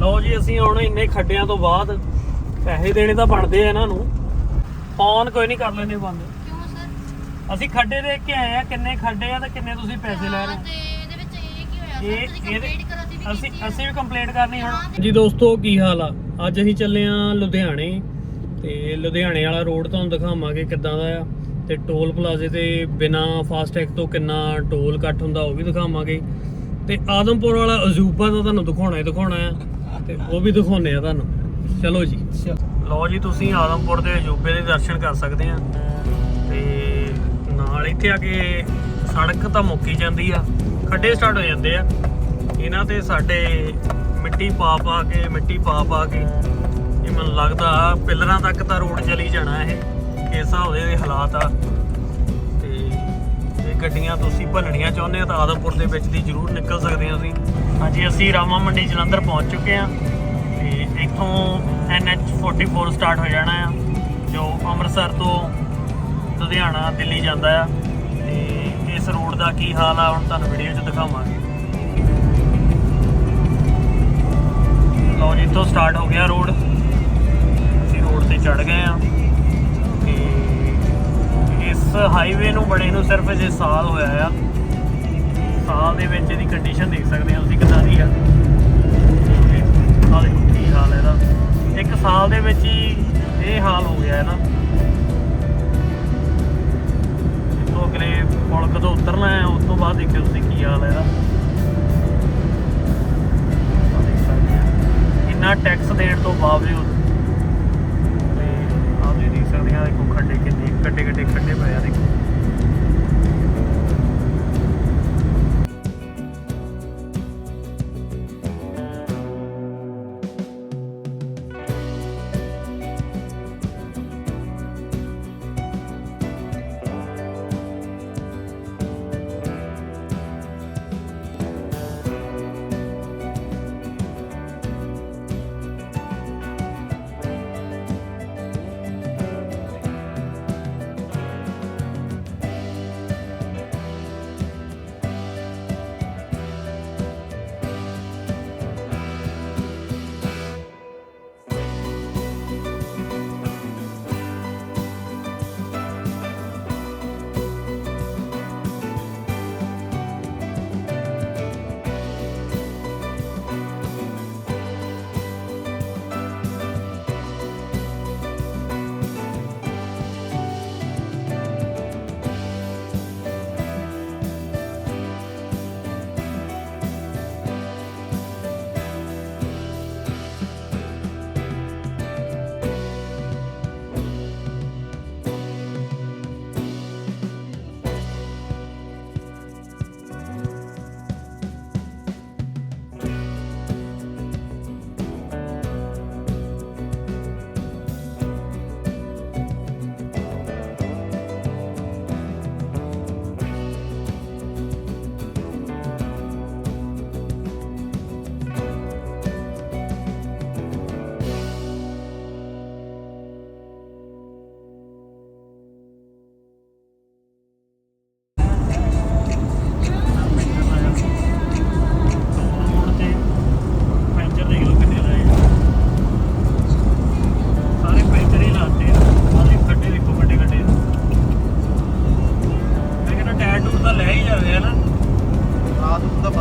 ਲਓ ਜੀ ਅਸੀਂ ਹੁਣ ਇੰਨੇ ਖੱਡਿਆਂ ਤੋਂ ਬਾਅਦ ਪੈਸੇ ਦੇਣੇ ਤਾਂ ਬਣਦੇ ਆ ਇਹਨਾਂ ਨੂੰ। ਫੋਨ ਕੋਈ ਨਹੀਂ ਕਰ ਲੈਣੇ ਬੰਦ। ਕਿਉਂ ਸਰ? ਅਸੀਂ ਖੱਡੇ ਦੇਖ ਕੇ ਆਏ ਆ ਕਿੰਨੇ ਖੱਡੇ ਆ ਤੇ ਕਿੰਨੇ ਤੁਸੀਂ ਪੈਸੇ ਲੈ ਰਹੇ ਹਾਂ, ਹੋ ਤੇ ਇਹਦੇ ਵਿੱਚ ਇਹ ਕੀ ਹੋਇਆ ਇਹ ਸਰ ਤੁਸੀਂ ਇਹਦੇ ਕੰਪਲੀਟ ਕਰੋ ਦੀ ਵੀ ਅਸੀਂ ਕੀਤੀ ਆ। ਅਸੀਂ ਵੀ ਕੰਪਲੇਂਟ ਕਰਨੀ ਹਾਂ ਹੁਣ। ਤੇ- ਜੀ ਦੋਸਤੋ ਕੀ ਹਾਲ ਆ? ਅੱਜ ਅਸੀਂ ਚੱਲੇ ਆ ਲੁਧਿਆਣੇ। ਤੇ ਲੁਧਿਆਣੇ ਵਾਲਾ ਰੋਡ ਤੁਹਾਨੂੰ ਦਿਖਾਵਾਂਗੇ ਕਿੱਦਾਂ ਦਾ ਆ। ਤੇ ਟੋਲ ਪਲਾਜ਼ੇ ਤੇ ਬਿਨਾ ਫਾਸਟੈਗ ਤੋਂ ਕਿੰਨਾ ਟੋਲ ਕੱਟ ਹੁੰਦਾ ਉਹ ਵੀ ਦਿਖਾਵਾਂਗੇ। ਤੇ ਆਦਮਪੁਰ ਵਾਲਾ ਅਜੂਬਾ ਤਾਂ ਤੁਹਾਨੂੰ ਦਿਖਾਉਣਾ ਹੀ ਦਿਖਾਉਣਾ ਆ। ਤੇ ਉਹ ਵੀ ਦਿਖਾਉਣੇ ਆ ਤੁਹਾਨੂੰ। ਚਲੋ ਜੀ। ਲਓ ਜੀ, ਤੁਸੀਂ ਆਦਮਪੁਰ ਦੇ ਅਜੂਬੇ ਦੇ ਦਰਸ਼ਨ ਕਰ ਸਕਦੇ ਆ। ਤੇ ਨਾਲ ਇੱਥੇ ਆ ਕੇ ਸੜਕ ਤਾਂ ਮੁੱਕੀ ਜਾਂਦੀ ਆ। ਖੱਡੇ ਸਟਾਰਟ ਹੋ ਜਾਂਦੇ ਆ। ਇਹਨਾਂ ਤੇ ਸਾਡੇ ਮਿੱਟੀ ਪਾ ਪਾ ਕੇ, ਮਿੱਟੀ ਪਾ ਪਾ ਕੇ। ਇਹ ਮੈਨੂੰ ਲੱਗਦਾ ਪਿੱਲਰਾਂ ਤੱਕ ਤਾਂ ਰੋਡ ਚਲੀ ਜਾਣਾ ਇਹ। ਇਸ ਹਿਸਾਬ ਦੇ ਹਾਲਾਤ ਆ। ਗੱਡੀਆਂ ਤੁਸੀਂ ਭੰਨਣੀਆਂ ਚਾਹੁੰਦੇ ਹੋ ਤਾਂ ਆਦਮਪੁਰ ਦੇ ਵਿੱਚ ਦੀ ਜ਼ਰੂਰ ਨਿਕਲ ਸਕਦੇ ਆ ਤੁਸੀਂ। ਹਾਂਜੀ, ਅਸੀਂ ਰਾਮਾ ਮੰਡੀ ਜਲੰਧਰ ਪਹੁੰਚ ਚੁੱਕੇ ਹਾਂ ਤੇ ਇੱਥੋਂ NH 44 ਸਟਾਰਟ ਹੋ ਜਾਣਾ ਆ, ਜੋ ਅੰਮ੍ਰਿਤਸਰ ਤੋਂ ਲੁਧਿਆਣਾ, ਦਿੱਲੀ ਜਾਂਦਾ ਆ ਤੇ ਇਸ ਰੋਡ ਦਾ ਕੀ ਹਾਲ ਆ, ਹੁਣ ਤੁਹਾਨੂੰ ਵੀਡੀਓ 'ਚ ਦਿਖਾਵਾਂਗੇ। ਲਓ ਜੀ, ਇੱਥੋਂ ਸਟਾਰਟ ਹੋ ਗਿਆ ਰੋਡ। ਅਸੀਂ ਰੋਡ ਤੇ ਚੜ ਗਏ ਆ। ਇਸ ਹਾਈਵੇ ਨੂੰ ਬਣੇ ਨੂੰ ਸਿਰਫ ਜੇ ਸਾਲ ਹੋਇਆ ਆ, ਸਾਲ ਦੇ ਵਿੱਚ ਇਹਦੀ ਕੰਡੀਸ਼ਨ ਦੇਖ ਸਕਦੇ ਹੋ ਤੁਸੀਂ ਕਿੱਦਾਂ ਦੀ ਆ। ਆ ਕੀ ਹਾਲ ਹੈ ਇਹਦਾ। ਇੱਕ ਸਾਲ ਦੇ ਵਿੱਚ ਹੀ ਇਹ ਹਾਲ ਹੋ ਗਿਆ ਹੈ ਨਾ। ਤੋਂ ਅਗਲੇ ਪੁਲ ਕਦੋਂ ਉਤਰਨਾ ਹੈ, ਉਸ ਤੋਂ ਬਾਅਦ ਦੇਖਿਓ ਤੁਸੀਂ ਕੀ ਹਾਲ ਹੈ ਇਹਦਾ। ਇੰਨਾ ਟੈਕਸ ਦੇਣ ਤੋਂ ਬਾਵਜੂਦ। ਤੇ ਆਹ ਤੁਸੀਂ ਦੇਖ ਸਕਦੇ ਆ ਦੇਖੋ ਖੱਡੇ ਕਿੰਨੇ ਗੱਡੇ ਕੱਡੇ ਖੱਡੇ ਪਏ ਆ ਦੇਖੋ।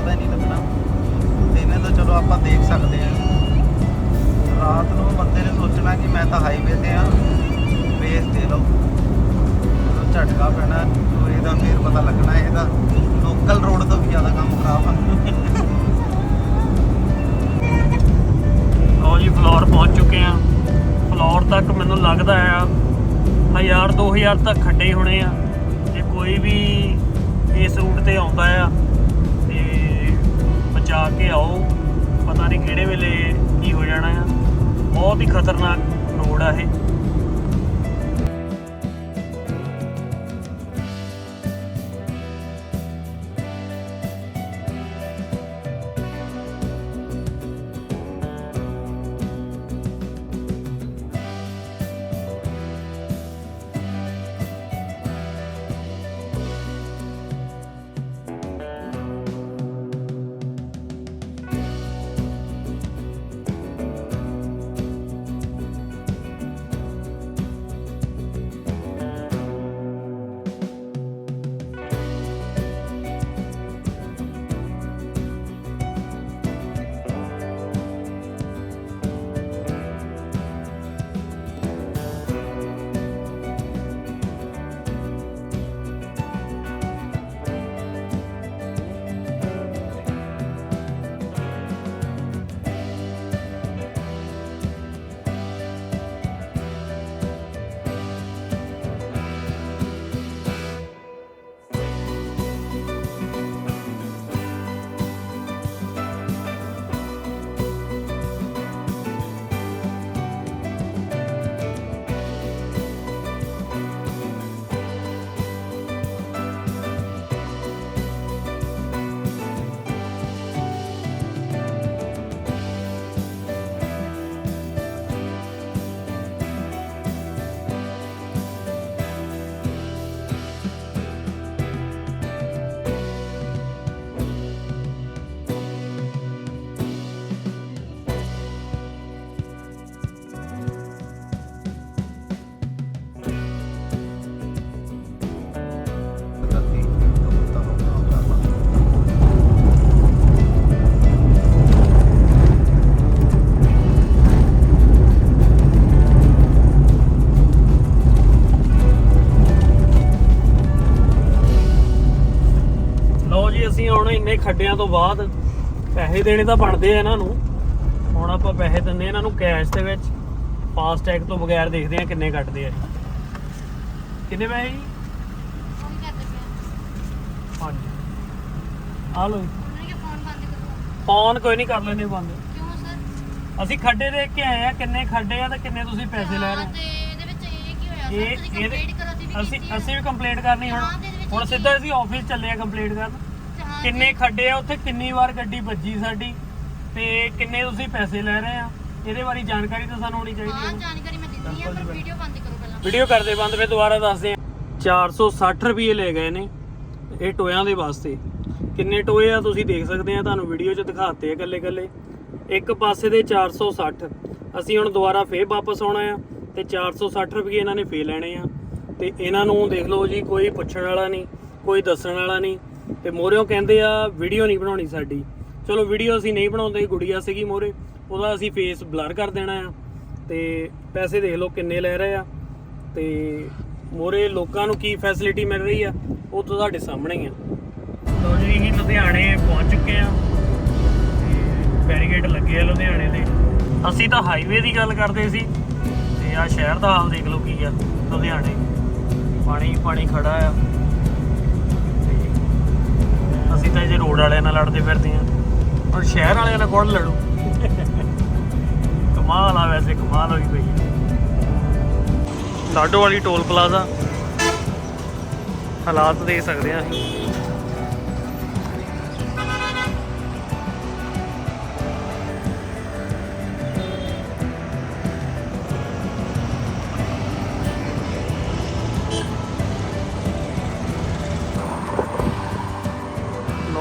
ਪਤਾ ਨਹੀਂ ਲੱਗਣਾ ਦਿਨੇ ਤਾਂ ਚਲੋ ਆਪਾਂ ਦੇਖ ਸਕਦੇ ਆ ਰਾਤ ਨੂੰ ਬੰਦੇ ਨੇ ਸੋਚਣਾ ਕਿ ਮੈਂ ਤਾਂ ਹਾਈਵੇ ਤੇ ਆ ਰੇਸ ਦੇ ਲਓ। ਝਟਕਾ ਪੈਣਾ ਤਾਂ ਇਹਦਾ ਫੇਰ ਪਤਾ ਲੱਗਣਾ ਇਹਦਾ। ਲੋਕਲ ਰੋਡ ਤੋਂ ਵੀ ਜ਼ਿਆਦਾ ਕੰਮ ਖਰਾਬ ਆ। ਲਓ ਜੀ, ਫਲੋਰ ਪਹੁੰਚ ਚੁੱਕੇ ਆ ਫਲੋਰ ਤੱਕ ਮੈਨੂੰ ਲੱਗਦਾ ਆ 1000 2000 ਤੱਕ ਖੱਡੇ ਹੋਣੇ ਆ। ਜੇ ਕੋਈ ਵੀ ਇਸ ਰੂਟ ਤੇ ਆਉਂਦਾ ਆ ਬਚਾ ਕੇ ਆਓ। ਪਤਾ ਨਹੀਂ ਕਿਹੜੇ ਵੇਲੇ ਕੀ ਹੋ ਜਾਣਾ ਆ। ਬਹੁਤ ਹੀ ਖਤਰਨਾਕ ਰੋਡ ਆ ਇਹ। ਖੱਡਿਆਂ ਤੋਂ ਬਾਅਦ ਪੈਸੇ ਦੇਣੇ ਤਾਂ ਬਣਦੇ ਆ ਇਹਨਾਂ ਨੂੰ। ਹੁਣ ਆਪਾਂ ਪੈਸੇ ਆ ਇਹਨਾਂ ਨੂੰ ਕੈਸ਼ ਦੇ ਵਿੱਚ। ਫਾਸਟ ਟੈਗ ਤੋਂ ਬਗੈਰ ਦੇਖਦੇ ਆ ਕਿੰਨੇ ਕੱਟਦੇ ਆ। ਕਿੰਨੇ ਪੈਸੇ ਜੀ? ਹਾਂਜੀ। ਆ ਫੋਨ ਕੋਈ ਨਹੀਂ ਕਰ ਲੈਣੇ ਬੰਦ। ਕਿਉਂ ਸਰ? ਅਸੀਂ ਖੱਡੇ ਦੇਖ ਕੇ ਆਏ ਆ ਕਿੰਨੇ ਖੱਡੇ ਆ ਤੇ ਕਿੰਨੇ ਤੁਸੀਂ ਪੈਸੇ ਲੈ ਰਹੇ ਹਾਂ, ਤੇ ਇਹਦੇ ਵਿੱਚ ਇਹ ਕੀ ਹੋਇਆ ਸਰ? ਤੁਸੀਂ ਕੰਪਲੀਟ ਕਰੋ ਅਸੀਂ। ਅਸੀਂ ਵੀ ਕੰਪਲੀਟ ਕਰਨੀ ਹੁਣ। ਹੁਣ ਸਿੱਧਾ ਅਸੀਂ ਆਫਿਸ ਚੱਲੇ ਆ ਕੰਪਲੀਟ ਕਰਨ। ਕਿੰਨੇ ਖੱਡੇ ਆ ਉੱਥੇ ਕਿੰਨੀ ਵਾਰ ਗੱਡੀ ਵੱਜੀ ਸਾਡੀ ਤੇ ਕਿੰਨੇ ਤੁਸੀਂ ਪੈਸੇ ਲੈ ਰਹੇ ਆ? ਇਹਦੇ ਬਾਰੇ ਜਾਣਕਾਰੀ ਤਾਂ ਸਾਨੂੰ ਹੋਣੀ ਚਾਹੀਦੀ ਹਾਂ ਹੈ। ਜਾਣਕਾਰੀ ਮੈਂ ਦਿੱਤੀ ਆ ਪਰ ਵੀਡੀਓ ਬੰਦ ਕਰੋ ਪਹਿਲਾਂ। ਵੀਡੀਓ ਕਰਦੇ ਬੰਦ ਫੇ ਦੁਬਾਰਾ ਦੱਸਦੇ ਆ 460 ਰੁਪਏ ਲੈ ਗਏ ਨੇ ਇਹ ਟੋਇਆਂ ਦੇ ਵਾਸਤੇ। ਕਿੰਨੇ ਟੋਏ ਆ ਤੁਸੀਂ ਦੇਖ ਸਕਦੇ ਆ ਤੁਹਾਨੂੰ ਵੀਡੀਓ 'ਚ ਦਿਖਾਤੇ ਆ ਇਕੱਲੇ ਇਕੱਲੇ ਇੱਕ ਪਾਸੇ ਦੇ 460 ਅਸੀਂ ਹੁਣ ਦੁਬਾਰਾ ਫੇਰ ਵਾਪਸ ਆਉਣਾ ਆ ਤੇ 460 ਰੁਪਏ ਇਹਨਾਂ ਨੇ ਫੇਰ ਲੈਣੇ ਆ। ਤੇ ਇਹਨਾਂ ਨੂੰ ਦੇਖ ਲਓ ਜੀ ਕੋਈ ਪੁੱਛਣ ਵਾਲਾ ਨਹੀਂ ਕੋਈ ਦੱਸਣ ਵਾਲਾ ਨਹੀਂ। ਤੇ ਮੋਰਿਓ ਕਹਿੰਦੇ ਆ ਵੀਡੀਓ ਨਹੀਂ ਬਣਾਉਣੀ ਸਾਡੀ। ਚਲੋ ਵੀਡੀਓ ਅਸੀਂ ਨਹੀਂ ਬਣਾਉਂਦੇ, ਗੁੜੀਆ ਸੀਗੀ ਮੋਰੇ, ਉਹਦਾ ਅਸੀਂ ਫੇਸ ਬਲਰ ਕਰ ਦੇਣਾ ਆ। ਤੇ ਪੈਸੇ ਦੇਖ ਲਓ ਕਿੰਨੇ ਲੈ ਰਹੇ ਆ। ਤੇ ਮੋਰੇ ਲੋਕਾਂ ਨੂੰ ਕੀ ਫੈਸਿਲਿਟੀ ਮਿਲ ਰਹੀ ਆ, ਉਹ ਤਾਂ ਤੁਹਾਡੇ ਸਾਹਮਣੇ ਹੀ ਆ। ਲੋ ਜੀ, ਅਸੀਂ ਲੁਧਿਆਣੇ ਪਹੁੰਚ ਚੁੱਕੇ ਆ। ਬੈਰੀਗੇਡ ਲੱਗੇ ਆ ਲੁਧਿਆਣੇ ਦੇ। ਅਸੀਂ ਤਾਂ ਹਾਈਵੇ ਦੀ ਗੱਲ ਕਰਦੇ ਸੀ, ਤੇ ਆ ਸ਼ਹਿਰ ਦਾ ਹਾਲ ਦੇਖ ਲਓ ਕੀ ਆ, ਲੁਧਿਆਣੇ। ਪਾਣੀ ਪਾਣੀ ਖੜਾ ਆ। ਅਸੀਂ ਤਾਂ ਜੇ ਰੋਡ ਵਾਲਿਆਂ ਨਾਲ ਲੜਦੇ ਫਿਰਦੇ ਆ ਹੁਣ ਸ਼ਹਿਰ ਵਾਲਿਆਂ ਨਾਲ ਕੌਣ ਲੜੂ? ਕਮਾਲ ਆ ਵੈਸੇ, ਕਮਾਲ ਹੋਈ ਪਈ ਆ ਲਾਡੋ ਵਾਲੀ ਟੋਲ ਪਲਾਜ਼ਾ ਹਾਲਾਤ ਦੇਖ ਸਕਦੇ ਆ ਅਸੀਂ।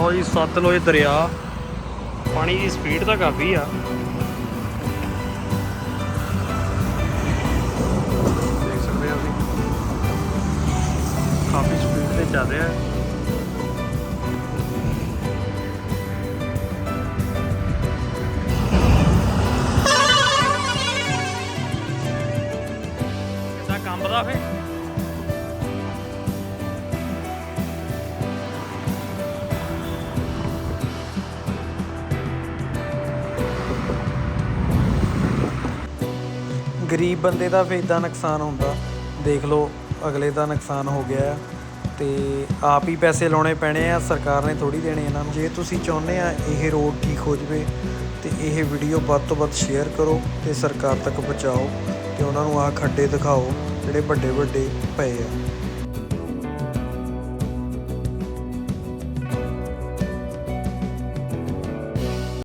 ਲੋ ਜੀ ਸਤਲੁਜ ਦਰਿਆ। ਪਾਣੀ ਦੀ ਸਪੀਡ ਤਾਂ ਕਾਫੀ ਆ। ਦੇਖ ਸਕਦੇ ਆ ਅਸੀਂ ਕਾਫੀ ਸਪੀਡ ਤੇ ਚੱਲ ਰਿਹਾ ਹੈ। ਗਰੀਬ ਬੰਦੇ ਦਾ ਫਿਰ ਇਦਾਂ ਨੁਕਸਾਨ ਹੁੰਦਾ। ਦੇਖ ਲਓ, ਅਗਲੇ ਦਾ ਨੁਕਸਾਨ ਹੋ ਗਿਆ ਹੈ ਤੇ ਆਪ ਹੀ ਪੈਸੇ ਲਾਉਣੇ ਪੈਣੇ ਆ, ਸਰਕਾਰ ਨੇ ਥੋੜੀ ਦੇਣੇ ਇਹਨਾਂ ਨੂੰ। ਜੇ ਤੁਸੀਂ ਚਾਹੁੰਦੇ ਆ ਇਹ ਰੋਡ ਠੀਕ ਹੋ ਜਵੇ, ਤੇ ਇਹ ਵੀਡੀਓ ਵੱਧ ਤੋਂ ਵੱਧ ਸ਼ੇਅਰ ਕਰੋ ਤੇ ਸਰਕਾਰ ਤੱਕ ਪਹੁੰਚਾਓ ਤੇ ਉਹਨਾਂ ਨੂੰ ਆਹ ਖੱਡੇ ਦਿਖਾਓ ਜਿਹੜੇ ਵੱਡੇ ਵੱਡੇ ਪਏ ਆ।